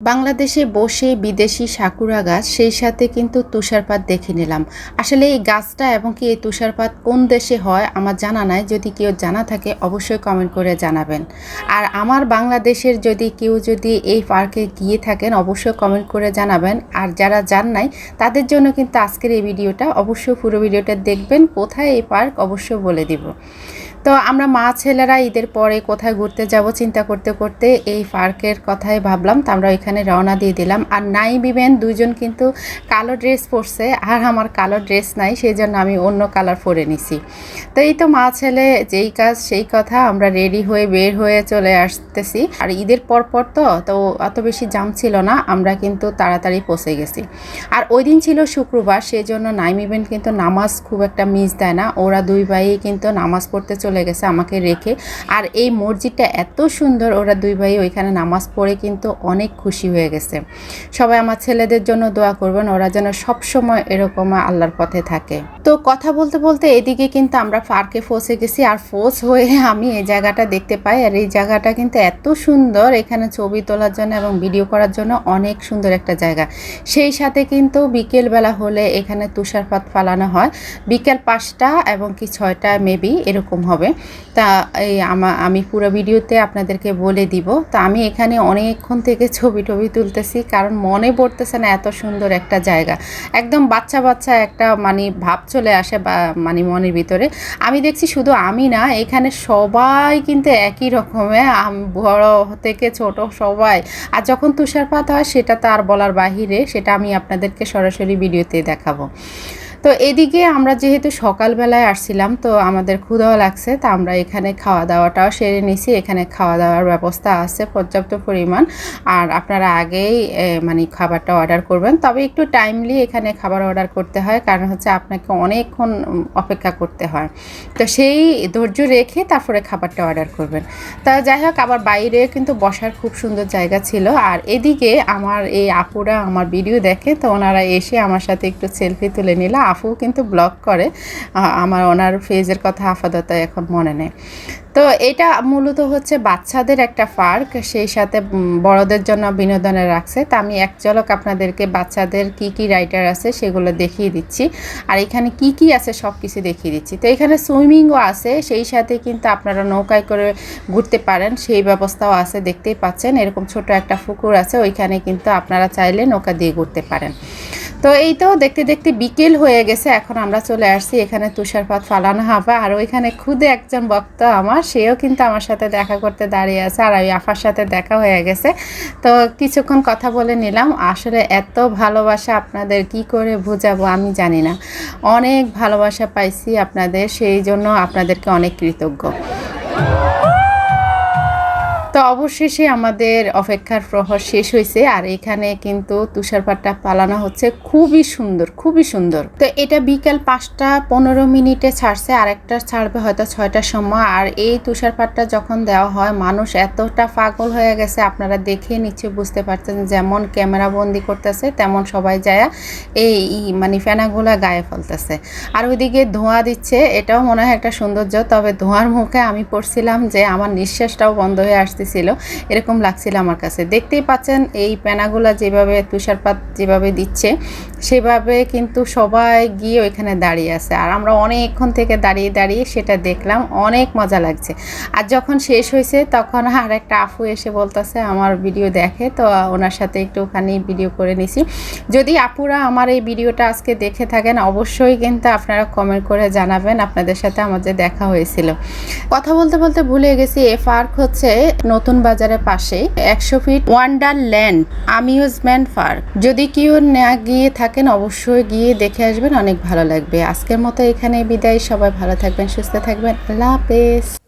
বাংলাদেশে বসে বিদেশি সাকুরা গাছ, সেই সাথে কিন্তু তুষারপাত দেখে নিলাম। আসলে এই গাছটা এবং কি এই তুষারপাত কোন দেশে হয়, আমার জানা নাই। যদি কেউ জানা থাকে, অবশ্যই কমেন্ট করে জানাবেন। আর আমার বাংলাদেশের যদি কেউ যদি এই পার্কে গিয়ে থাকেন, অবশ্যই কমেন্ট করে জানাবেন। আর যারা জান নাই, তাদের জন্য কিন্তু আজকের এই ভিডিওটা, অবশ্যই পুরো ভিডিওটা দেখবেন। কোথায় এই পার্ক, অবশ্যই বলে দিব। তো আমরা মা ছেলেরা ঈদের পরে কোথায় ঘুরতে যাব চিন্তা করতে করতে এই পার্কের কথাই ভাবলাম। তো আমরা ওইখানে রওনা দিয়ে দিলাম। আর নাই বিবেন দুজন কিন্তু কালো ড্রেস পরছে। আর আমার কালো ড্রেস নাই সেই জন্য আমি অন্য কালার পরে নিছি। তো এই তো মা ছেলে, যেই কাজ সেই কথা, আমরা রেডি হয়ে বের হয়ে চলে আসতেছি। আর ঈদের পর পর তো তো অত বেশি জাম ছিল না, আমরা কিন্তু তাড়াতাড়ি পৌঁছে গেছি। আর ওই দিন ছিল শুক্রবার সেই জন্য নাইম ইভেন্ট কিন্তু নামাজ খুব একটা মিস দেয় না। ওরা দুই ভাই কিন্তু নামাজ পড়তে চলে গেছে আমাকে রেখে। আর এই মসজিদটা এত সুন্দর, ওরা দুই ভাই ওইখানে নামাজ পড়ে কিন্তু অনেক খুশি হয়ে গেছে। সবাই আমার ছেলেদের জন্য দোয়া করবেন, ওরা যেন সবসময় এরকম আল্লাহর পথে থাকে। তো কথা বলতে বলতে এদিকে কিন্তু আমরা পার্কে ফসে গেছি, আর ফোস হয়ে আমি এই জায়গাটা দেখতে পাই। আর এই জায়গাটা কিন্তু এত সুন্দর, এখানে ছবি তোলার জন্য এবং ভিডিও করার জন্য অনেক সুন্দর একটা জায়গা। সেই সাথে কিন্তু বিকেলবেলা হলে এখানে তুষারপাত ফালানো হয়। বিকেল পাঁচটা এবং কি ছয়টা মেবি এরকম হবে। তা এই আমা, আমি পুরো ভিডিওতে আপনাদেরকে বলে দিব। তা আমি এখানে অনেকক্ষণ থেকে ছবি টবি তুলতেছি, কারণ মনে পড়তেছে না এত সুন্দর একটা জায়গা। একদম বাচ্চা বাচ্চা একটা মানে ভাব চলে আসে বা মানে মনের ভিতরে। আমি দেখছি শুধু আমি না, এখানে সবাই কিন্তু একই রকমের আম- বড় থেকে ছোট সবাই। আর যখন তুষারপাত হয়, সেটা তো আর বলার বাহিরে, সেটা আমি আপনাদেরকে সরাসরি ভিডিওতে দেখাবো। তো এদিকে আমরা যেহেতু সকালবেলায় আসছিলাম, তো আমাদের ক্ষুধাও লাগছে, তা আমরা এখানে খাওয়া দাওয়াটাও সেরে নিছি। এখানে খাওয়া দাওয়ার ব্যবস্থা আছে পর্যাপ্ত পরিমাণ। আর আপনারা আগেই মানে খাবারটা অর্ডার করবেন। তবে একটু টাইমলি এখানে খাবার অর্ডার করতে হয়, কারণ হচ্ছে আপনাকে অনেকক্ষণ অপেক্ষা করতে হয়। তো সেই ধৈর্য রেখে তারপরে খাবারটা অর্ডার করবেন। তা যাই হোক, আবার বাইরে কিন্তু বসার খুব সুন্দর জায়গা ছিল। আর এদিকে আমার এই আপুরা আমার ভিডিও দেখে, তো ওনারা এসে আমার সাথে একটু সেলফি তুলে নিল। আফু কিন্তু ব্লগ করে আমার ওনার ফেজের কথা আপাতত এখন মনে নেই। তো এটা মূলত হচ্ছে বাচ্চাদের একটা পার্ক, সেই সাথে বড়দের জন্য বিনোদনে রাখছে। তা আমি এক ঝলক আপনাদেরকে বাচ্চাদের কি কি রাইডার আছে সেগুলো দেখিয়ে দিচ্ছি। আর এখানে কি কি আছে সব কিছু দেখিয়ে দিচ্ছি। তো এখানে সুইমিংও আছে, সেই সাথে কিন্তু আপনারা নৌকায় করে ঘুরতে পারেন, সেই ব্যবস্থাও আছে, দেখতেই পাচ্ছেন। এরকম ছোট একটা পুকুর আছে, ওইখানে কিন্তু আপনারা চাইলে নৌকা দিয়ে ঘুরতে পারেন। তো এই তো দেখতে দেখতে বিকেল হয়ে গেছে, এখন আমরা চলে আসছি এখানে তুষারপাত, ফালানো হবে আর ওইখানে খুদে একজন বক্তা আমার, সেও কিন্তু আমার সাথে দেখা করতে দাঁড়িয়ে আছে, আর ওই আফার সাথে দেখা হয়ে গেছে। তো কিছুক্ষণ কথা বলে নিলাম, আসলে এত ভালোবাসা আপনাদের কি করে বোঝাবো আমি জানি না। অনেক ভালোবাসা পাইছি আপনাদের, সেই জন্য আপনাদেরকে অনেক কৃতজ্ঞ। তো অবশেষে আমাদের অপেক্ষার প্রহর শেষ হয়েছে, আর এখানে কিন্তু তুষারপাতটা পালানো হচ্ছে খুবই সুন্দর খুবই সুন্দর। তো এটা বিকাল পাঁচটা পনেরো মিনিটে ছাড়ছে আর একটা ছাড়বে হয়তো ছয়টার সময়, আর এই তুষারপাতটা যখন দেওয়া হয়, মানুষ এতটা পাগল হয়ে গেছে, আপনারা দেখে নিচ্ছে বুঝতে পারছেন যেমন ক্যামেরা বন্দি করতেছে, তেমন সবাই যায় এই মানে ফেনাগুলা গায়ে ফেলতেছে। আর ওইদিকে ধোঁয়া দিচ্ছে, এটাও মনে হয় একটা সৌন্দর্য, তবে ধোঁয়ার মুখে আমি পড়ছিলাম যে আমার নিঃশ্বাসটাও বন্ধ হয়ে আসতেছিল এরকম লাগছিল আমার কাছে। দেখতেই পাচ্ছেন, এই পেনাগুলা যেভাবে তুষারপাত যেভাবে দিচ্ছে, সেভাবে কিন্তু সবাই গিয়ে ওইখানে দাঁড়িয়ে আছে। আর আমরা অনেকক্ষণ থেকে দাঁড়িয়ে দাঁড়িয়ে সেটা দেখলাম, অনেক মজা লাগছে। আর যখন শেষ হয়েছে, তখন আর একটা আফু এসে বলতেছে, আমার ভিডিও দেখে। তো ওনার সাথে একটুখানি ভিডিও করে নিছি। যদি আপুরা আমার এই ভিডিওটা আজকে দেখে থাকেন, অবশ্যই কিন্তু আপনারা কমেন্ট করে জানাবেন, আপনাদের সাথে আমাদের দেখা হয়েছিল। কথা বলতে বলতে ভুলে গেছি এ পার্ক হচ্ছে নতুন বাজারের পাশে একশো feet wonder land amusement park. যদি কেউ না গিয়ে থাকেন, অবশ্যই গিয়ে দেখে আসবেন, অনেক ভালো লাগবে। আজকের মতো এখানে বিদায়। সবাই ভালো থাকবেন, সুস্থ থাকবেন। আল্লাহ হাফেজ।